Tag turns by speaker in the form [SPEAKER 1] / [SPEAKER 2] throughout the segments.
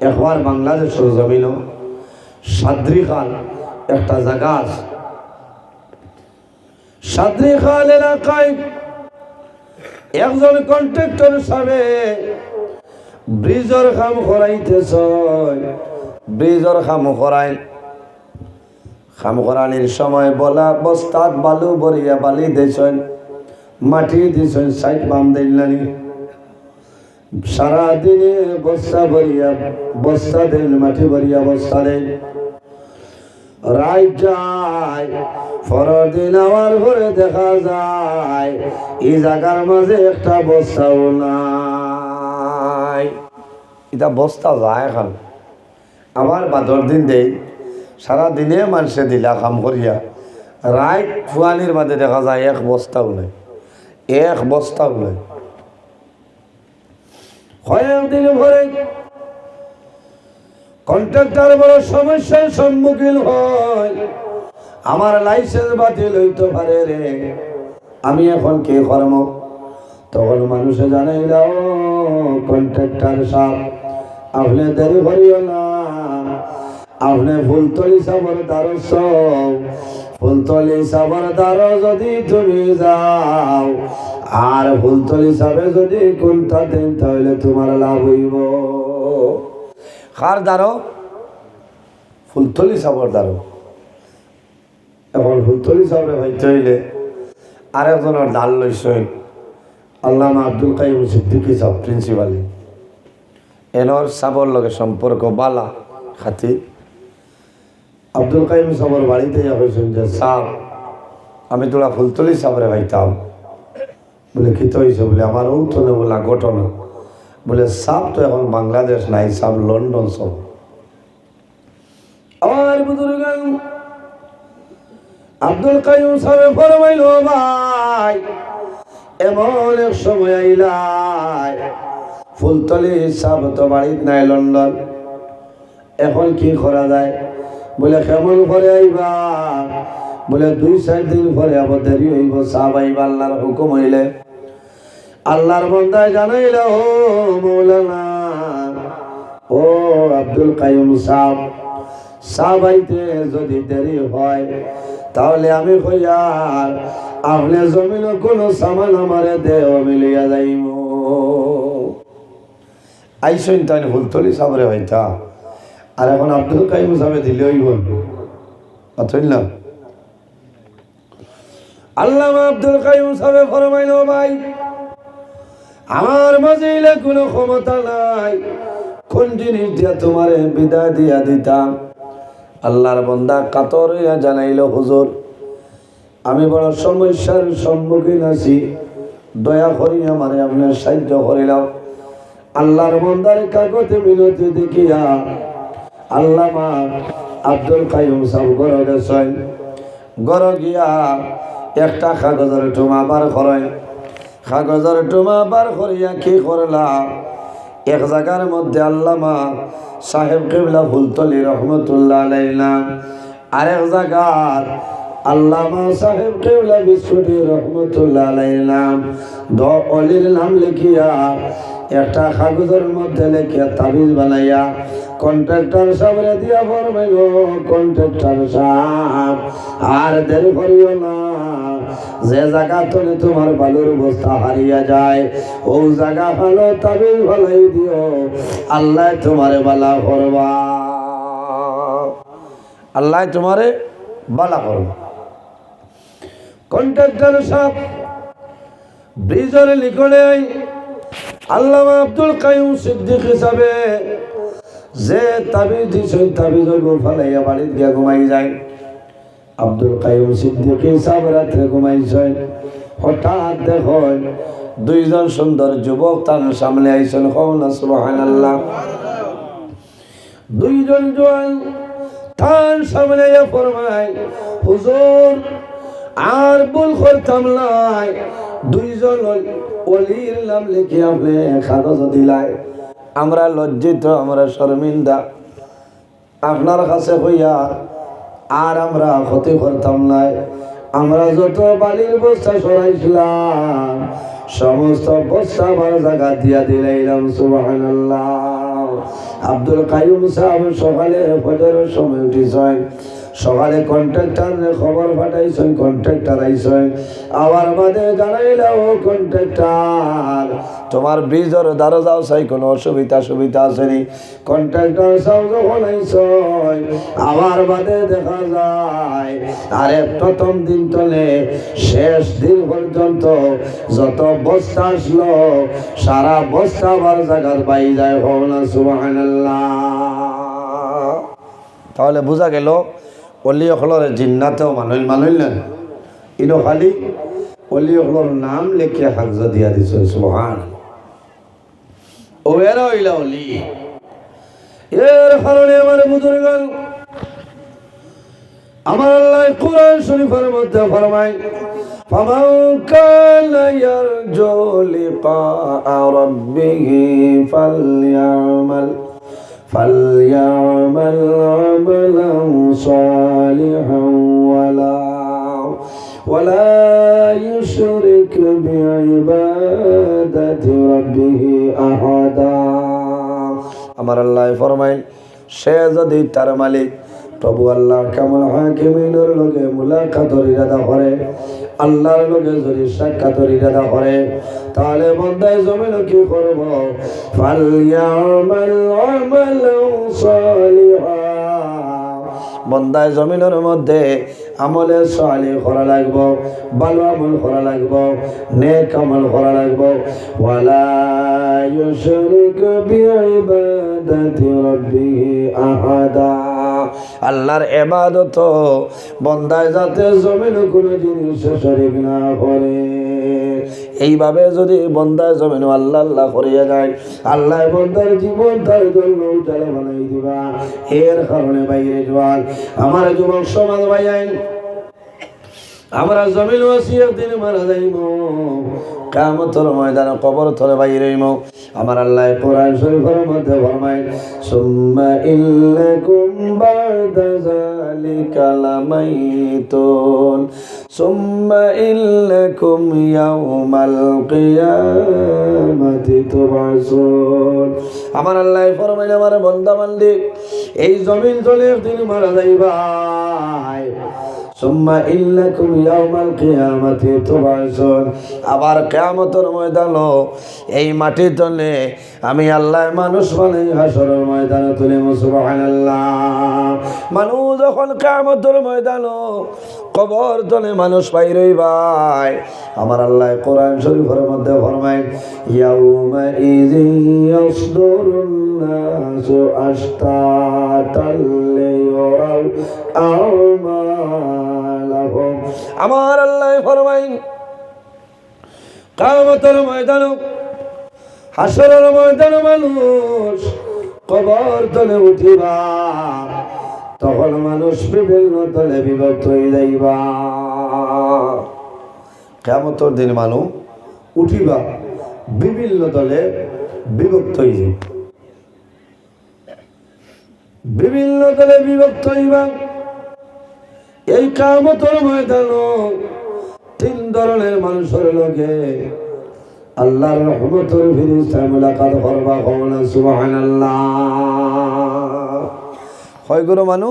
[SPEAKER 1] একবার বাংলাদেশের জমিন সাদ্রি খাল একটা জায়গা আছে। সাদ্রি খাল এলাকায় একজন কন্ট্রাক্টর সাবে ব্রিজর খাম করাইতেছ ব্রিজর খাম করাই খাম করানির সময় বলা বস্তাত বালু বরিয়া বালি দিয়েছেন মাটি দিয়েছেন সাইড বাম দিলানি। সারাদিনে বস্তা ভরিয়া বস্তা দেন মাটি ভরিয়া বস্তা দেন রাত যায় পরের দিন আমার ঘরে দেখা যায়, এই জায়গার মাঝে একটা বস্তাও নাই। এটা বস্তা যায় এখন। আবার বাদর দিন দেই সারা দিনে মানুষে দিলা কাম করিয়া রাত ফুয়ানির মাঝে দেখা যায় এক বস্তাও নাই, এক বস্তাও নাই। কয়েকদিন পরে কন্ট্রাক্টর বড় সমস্যার সম্মুখীন হয়। আমার লাইসেন্স বাতিল হইতে পারে রে। আমি এখন কে কর্ম তখন মানুষে জানাই দাও, কন্ট্রাক্টর সাহেব, আপনি দেরি করিও না। আপনি ফুলতলি সাবর দ্বারস ফুলতলি সাবর দ্বার যদি তুমি যাও আর ফুলতলি সাবে যদি কোনটা দেন, তাহলে তোমার লাভ হইব। কার দ্বারো? ফুলতলি সাবর দ্বারো। এখন ফুলতলি সাবরে হইতে হইলে আরেকজনের ডাল লইছেন আল্লামা আব্দুল কাইম সিদ্দিকি সাহ প্রিন্সিপালি। এনর সাবর লগে সম্পর্ক বালা খাতি আব্দুল কাইম সাবর বাড়িতে হয়েছেন যে সাহ আমি তোরা ফুলতলি সাবরে ভাইতাম বলে খিত হয়েছে বলে, আমার উঠনে বলা ঘটনা বলে, সাপ তো এখন বাংলাদেশ নাই, সাপ লন্ডন সব। আমার বুজুর্গ আব্দুল কাইম সাহেব ফরমাইল ভাই, এমন এক সময় আইলাই, ফুলতলি সাপ তো বাড়িত নাই লন্ডন, এখন কি করা যায়? বলে, কেমন করে আইবা? বলে, দুই চার দিন পরে আবার দেরি হইব, সাপ আইবা আল্লাহর হুকুম হইলে। আল্লাহর বন্দায় জানাইল ও মৌলানা। ও আব্দুল কাইম সাহ। আইতে যদি দেরি হয়, তাহলে আমি কইয়ার আপনি জমিন কোনো সামান আমারে দেহ মিলিয়া যাইব আইসইন তাই ফুলতলি সাবরে হইতা আর এখন আব্দুল কাইম সাহেব দিলেই বল অথইল না? আল্লাহ আব্দুল কাইম সাহেব ফরমাইল, ভাই আমার মাঝে কোনো ক্ষমতা নাই। কোন জিনিস দিয়া তোমার বিদায় দিয়া দিতাম? আল্লাহর বন্দা কাতর হইয়া জানাইল, হুজুর, আমি বড় সমস্যার সম্মুখীন আছি। দয়া করি আমারে আপনার সাহায্য করিলাম আল্লাহর বন্দার কাগজে মিনতি দেখিয়া আল্লাহ আব্দুল কাইম সাহ গর গেছেন গর গিয়া একটা কাগজের টুমা বার করেন। কাগজের টুমা বার করিয়া কি করলা? এক জায়গার মধ্যে আল্লামা সাহেব কেবলা ফুলতলি রহমতুল্লাহ আলাইলাম আরেক জায়গার আল্লামা সাহেব কেবলা বিস্কুটি রহমতুল্লাহ আলাইলাম দ অলির নাম লিখিয়া একটা কাগজের মধ্যে লেখিয়া তাবিজ বানাইয়া কন্ট্রাক্টর সামনে দিয়া ফরমাইল, কন্ট্রাক্টর সাহেব, আর দেরি করিও না। যে জায়গা তোলে তোমার বালুর বস্তা হারিয়া যায়, ও জায়গা ভালো, তাবিজ ভালাই দিও। আল্লাহ তোমারে বালা করবা। আল্লাহ তোমারে বালা করবা। কন্ট্রাক্টর সাহেব, ব্রিজের লিখনে আল্লাহ আব্দুল কাইম সিদ্দিক হিসাবে যে তাবিজ দিছে তাবিজ ফালাইয়া বাড়িতে গিয়া ঘুমাই যায়। আব্দুল কাইম সিদ্দিকি সব রাত্রে ঘুমাইছেন। হঠাৎ দেখুন দুইজন সুন্দর যুবক তার সামনে আইছেন। হন সুবাহান আল্লাহ দুইজন জোয়ান তার সামনে ফরমায়, হুজুর, আর বল করতাম নাই। দুইজন অলির নাম লিখে আপনি কাগজ দিলাই। আমরা লজ্জিত, আমরা শর্মিন্দা। আপনার কাছে হইয়া আর আমরা ক্ষতি করতাম নাই আমরা যত বালির বস্তা সরাইছিলাম, সমস্ত বস্তা আমার জায়গা দিয়া দিলাইলাম সুবাহ আব্দুল কাইম সাহেব সকালে ফজরের সময় উঠিছেন। সকালে কন্ট্রাক্টর খবর পাঠাইছেন, কন্ট্রাক্টর আইছেন। আবার বাদে জানাইলা ও কন্ট্রাক্টর, তোমার ব্রিজের দ্বারা যাও, চাই কোনো অসুবিধা সুবিধা আসেনি কন্ট্রাক্টর সাহেব যখন আইছেন আবার বাদে দেখা যায়, আরে প্রথম দিন তলে শেষ দিন পর্যন্ত যত বস্তা আসলো, সারা বস্তা আবার জায়গার পাই যায় ভবনা সুবহানাল্লাহ। তাহলে বোঝা গেল অলি অখলর জিন্নাতেও মানুষ মানুষলেন ইনো খালি অলি অখলর নাম লেখে হাকজ দিয়া দিছ সুবহান ও এরা হইলা অলি এর কারণে আমার বুজুর্গন আমার আল্লাহ কোরআন শরীফের মধ্যে ফরমায় فمن كان يرجو لقاء ربه فليعمل فليعمل عملا صالحا ولا ولا يشرك بعبادة ربه أحدا আমার আল্লাহ ফরমাইন সে যদি তার মালিক প্রভু আল্লাহ কেমন হাকিমিনের লগে মুলাকাতর ইরাদা করে। আল্লাহর লগে যদি সাক্ষাতর ইরাদা করে, তাহলে বন্দায় জমিন কি করব? ফালিয়ামাল আমালান সালিহা। বন্দায় জমিনের মধ্যে আমলে সালি করা লাগবো ভালো আমল করা লাগবো, নেক আমল করা লাগবো। ওয়ালা ইউশরিক বিইবাদাতি রাব্বিহি আহাদা। আল্লাহর এবাদত বন্দায় যাতে জমিন কোনো জিনিস শরীর না করে। এইভাবে যদি বন্দায় জমিন আল্লাহ আল্লাহ করিয়া যায়, আল্লাহ বন্দার জীবন তার জন্য উঠালে বানাই দিবা। এর কারণে বাইরে জোয়াল আমার যুবক সমাজ ভাইয়াই আমরা জমিন ওসিয়ত দিন মারা যাইব। কামতর ময়দান, কবর তলে বাইরেইম আমার আল্লাহ কোরআন শরীফের মধ্যে ফরমায়, সুম্মা ইল্লাকুম বাদা যালিকা লামাইতুন। সুম্মা ইল্লাকুম ইয়াউমাল কিয়ামাতি তুবাসুন আমার আল্লাহ ফরমায়, আমার বান্দা এই জমিন তলে দিন মারা যাইবাই। আবার কিয়ামতের ময়দান এই মাটির তলে আমি আল্লাহ মানুষ মানে হাসরের ময়দানে তুলে সুবহানাল্লাহ। মানুষ যখন কিয়ামতের ময়দান কবর তলে মানুষ পাই রই ভাই, আমার আল্লাহ কোরআন শরীফের মধ্যে ফরমায়, ইয়াউমা ইযি ইয়াসদুরুন আমার আল্লাহ ফরমায় কামতের ময়দান, হাসরের ময়দান মানুষ কবর তলে উঠিবা, তখন মানুষ বিভিন্ন তলে বিভক্ত হয়ে যাইবা। কেমতর দিন মানুষ উঠিবা, বিভিন্ন দলে বিভক্ত হয়ে বিভিন্ন দলে বিভক্ত হইবা। এই কামতর ময়দান তিন ধরনের মানুষের লোকে আল্লাহর রহমতের ফিরিস্তা মুলাকাত করবা কমনা সুবহানাল্লাহ। হয় গুরু মানু?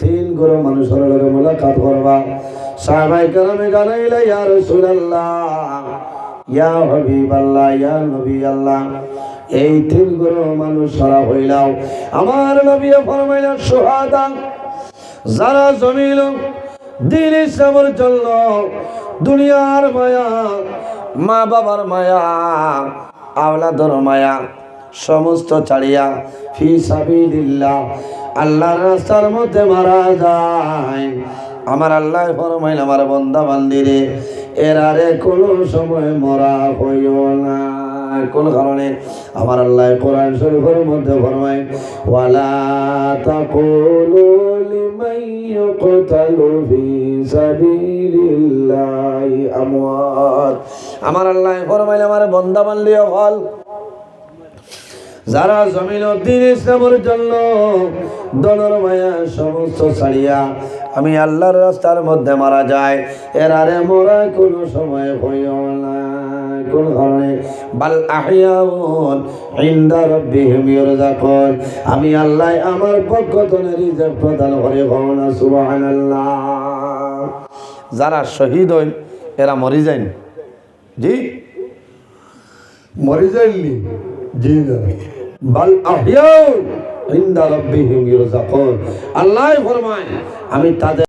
[SPEAKER 1] তিন গুরু মানুষের লোকে মুলাকাত করবা। সাহাবাই কালামে জানাইলা, ইয়া রাসূলুল্লাহ, ইয়া হাবিবাল্লাহ, ইয়া নবী আল্লাহ এই তিন গুরু মানুষ সারা হইলাও। আমার নবী ফরমাইলা সুহাদা যারা জমিল দিন ইসলামের জন্য, দুনিয়ার মায়া, মা বাবার মায়া, আওলাদর মায়া, সমস্ত ছাড়িয়া ফি সাবিলিল্লাহ, আল্লাহর রাস্তার মধ্যে মারা যায়। আমার আল্লাহ ফরমাইল, আমার বন্দা বান্দিরে এর আরে কোনো সময় মরা হইও না। কোন কারণে আমার আল্লাহ কোরআন শরীফের মধ্যে ফরমায়, ওয়ালা তাকুলু লিমান ইয়ুকতালু ফি সাবিলিল্লাহি আমওয়াত। আমার আল্লাহ ফরমাইল, আমার বান্দা বান্দি হল যারা জমিন দিন ইসলামের জন্য দলর মায়া সমস্ত ছাড়িয়া আমি আল্লাহর রাস্তার মধ্যে মারা যায় এর আরে মোরা কোনো সময় হইও না। কোন কারণে বাল আহিয়াউন ইনদা রাব্বিহিম ইরজাকুন আমি আল্লাহ আমার পক্ষ থেকে রিজিক প্রদান করে না, সুবহানাল্লাহ। যারা শহীদ হইন, এরা মরি যায়ন জি? মরি যায়নি জি না বাল আহিয়াউন রাব্বিহিম ইরজাকুন আল্লাহ ফরমায়, আমি তাদের